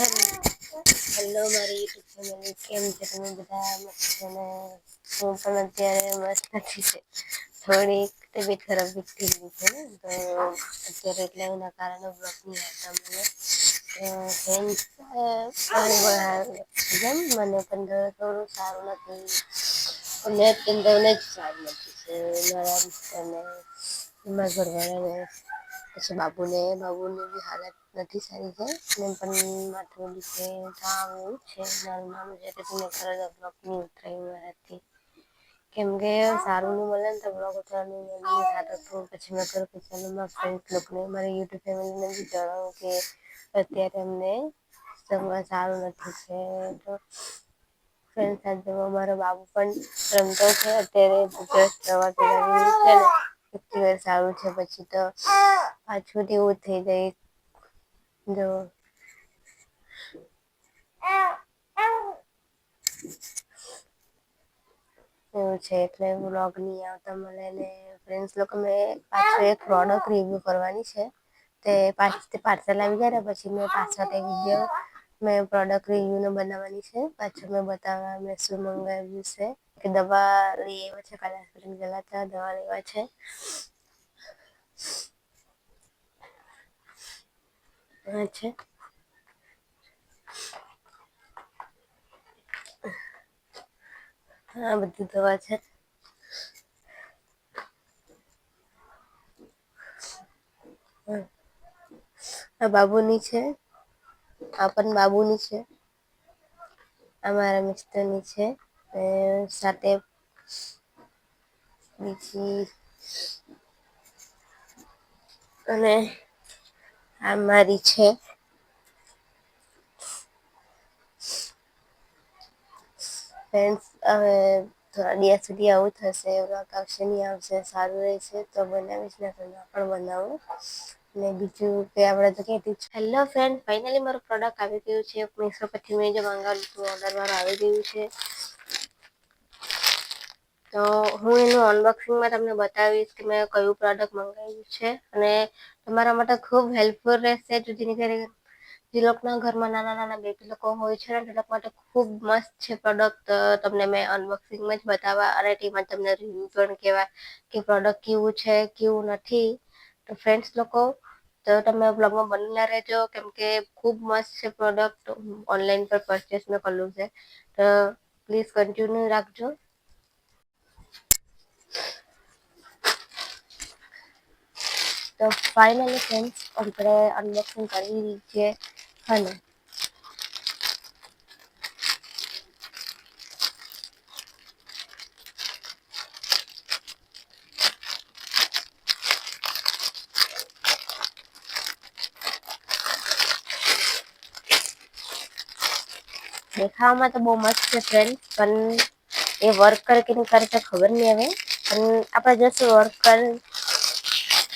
Hello મારી YouTube family કેમ છે તમે બધા? મસ્ત ને હું પણ અત્યારે મસ્ત નથી છે. થોડીક તબિયત ખરાબ થઈ ગઈ છે ને, તો અત્યારે એટલે એના કારણે બ્લોક નહીં આવતા મને. જેમ મને પણ થોડું સારું નથી. અને કેને જ સારું નથી. મારા એમાં ઘરવાળાને પછી બાબુને બાબુની બી હાલત નથી સારી છે. ને પણ માથું દુખે તાવ એવું છે. નાનું નાનું છે તને ખરા ની ઉતરાય મારાથી કેમ કે સારું ની મળે ને તો બ્લોગ ઉતારવાનું મનની થતું. પછી મેં કીધું મારા ફ્રેન્ડ લોકોને મારી યુટ્યુબ ફેમિલીને બી જણાવું કે અત્યારે અમને સારું નથી છે. તો ફ્રેન્ડ સાથે મારો બાબુ પણ રમતો છે. અત્યારે એક દિવસ સારું છે પછી તો પાછું એવું થઈ જાય જો. એવું છે એટલે વ્લોગ નહીં આવતા મને ને ફ્રેન્ડ્સ લોકો મેં પાછું એક પ્રોડક્ટ રિવ્યૂ કરવાની છે. તે પાર્સલ આવી ગયા ને પછી મેં પાછા તે વીડિયો મેં પ્રોડક્ટ રિવ્યૂનો બનાવવાની છે. પાછું મેં બતાવવા, મેં શું મંગાવ્યું છે. કે દવા લઈ આવ્યા છે, કાલે હોસ્પિટલ ગયેલા હતા દવા લેવા છે. છે. હા, બધી દવા છે. આ બાબુની છે. આ પણ બાબુની છે. આ મારા મિસ્ટરની છે. સાથે બીજી અને આ મારી છે. ફ્રેન્ડ્સ હવે થોડા દિવસ સુધી આવું થશે આવશે, નહીં આવશે, સારું રહેશે, તો બનાવીશ, ને પણ બનાવું. ને બીજું કે આપણે તો કે હેલો ફ્રેન્ડ ફાઇનલી મારું પ્રોડક્ટ આવી ગયું છે. મીશો પરથી મેં જે મંગાવ્યું હતું ઓર્ડર મારું આવી ગયું છે. તો હું એનું અનબોક્સિંગમાં તમને બતાવીશ કે મેં કયું પ્રોડક્ટ મંગાવ્યું છે અને તમારા માટે ખૂબ હેલ્પફુલ રહેશે કરીને જે લોકોના ઘરમાં નાના નાના બેબી લોકો હોય છે ને, તે લોકો માટે ખૂબ મસ્ત છે પ્રોડક્ટ તમને મેં અનબોક્સિંગમાં જ બતાવવા અને તેમાં તમને રિવ્યુ પણ કહેવાય કે પ્રોડક્ટ કેવું છે, કેવું નથી. તો ફ્રેન્ડ્સ લોકો, તો તમે બ્લોગમાં બનેલા રહેજો, કેમ કે ખૂબ મસ્ત છે પ્રોડક્ટ ઓનલાઈન પર પરચેસ મેં કર્યું છે. તો પ્લીઝ કન્ટિન્યુ રાખજો. તો ફાઇનલી ફ્રેન્ડ્સ આપણે અનબોક્સિંગ કરી છે અને દેખાવામાં તો બહુ મસ્ત છે ફ્રેન્ડ પણ એ વર્ક કરે કે નહીં કરે તો ખબર નહીં હવે. પણ આપણે જશું વર્ક કર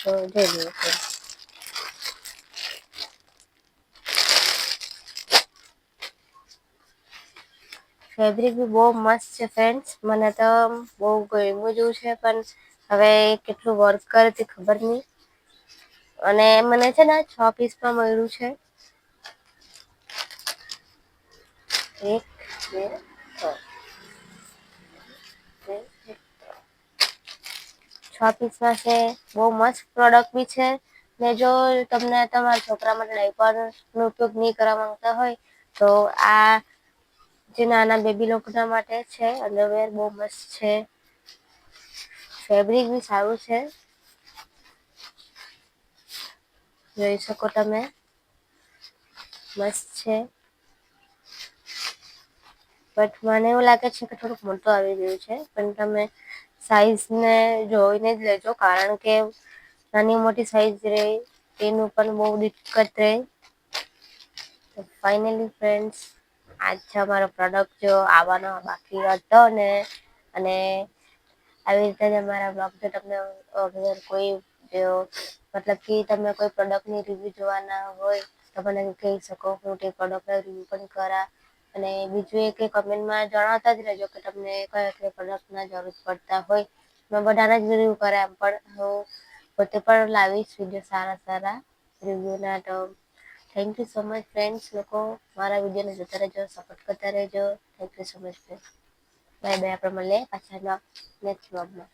તો જોઈ ફેબ્રિક બી બહુ મસ્ત છે ફ્રેન્ડ્સ મને તો બહુ ગમ્યું જેવું છે, પણ હવે કેટલું વર્ક કરે તે ખબર નહીં. અને મને છે ને છ પીસમાં મળ્યું છે. એક, બે છ પીસમાં છે બહુ મસ્ત પ્રોડક્ટ બી છે. ને જો તમને તમારા છોકરા માટે ડાયપરનો ઉપયોગ નહીં કરવા માંગતા હોય, તો આ જે નાના બેબી લોકોના માટે છે અંડરવેર બહુ મસ્ત છે. ફેબ્રિક બી સારું છે. જોઈ શકો તમે. મસ્ત છે. બટ મને એવું લાગે છે કે થોડુંક મોટું આવી ગયું છે, પણ તમે સાઈઝ ને જોઈને જ લેજો, કારણ કે નાની મોટી સાઈઝ રહે, તેનું પણ બહુ દિક્કત રહે. તો ફાઇનલી ફ્રેન્ડ્સ, આજ છે અમારો પ્રોડક્ટ, જો આવવાનો બાકી હતો ને, અને આવી રીતે જ અમારા બ્લોગ તમને અગર કોઈ મતલબ કે તમે કોઈ પ્રોડક્ટની રિવ્યૂ જોવાના હોય, તો મને કહી શકો, હું તે પ્રોડક્ટના રિવ્યૂ પણ કરા અને બીજું એક કમેન્ટમાં જણાવતા જ રહેજો કે તમને કયા કયા પ્રોડક્ટ ના જરૂર પડતા હોય. મેં બધાને જ રિવ્યુ કર્યા એમ, પણ હું પોતે પણ લાવીશ વીડિયો સારા સારા રિવ્યુના તો. Thank you so much friends લોકો મારા વિડીયોને જોતા રહેજો સપોર્ટ કરતા રહેજો. Thank you so much friend bye bye આપણે મળીએ પાછા નેક્સ્ટ વ્લોગમાં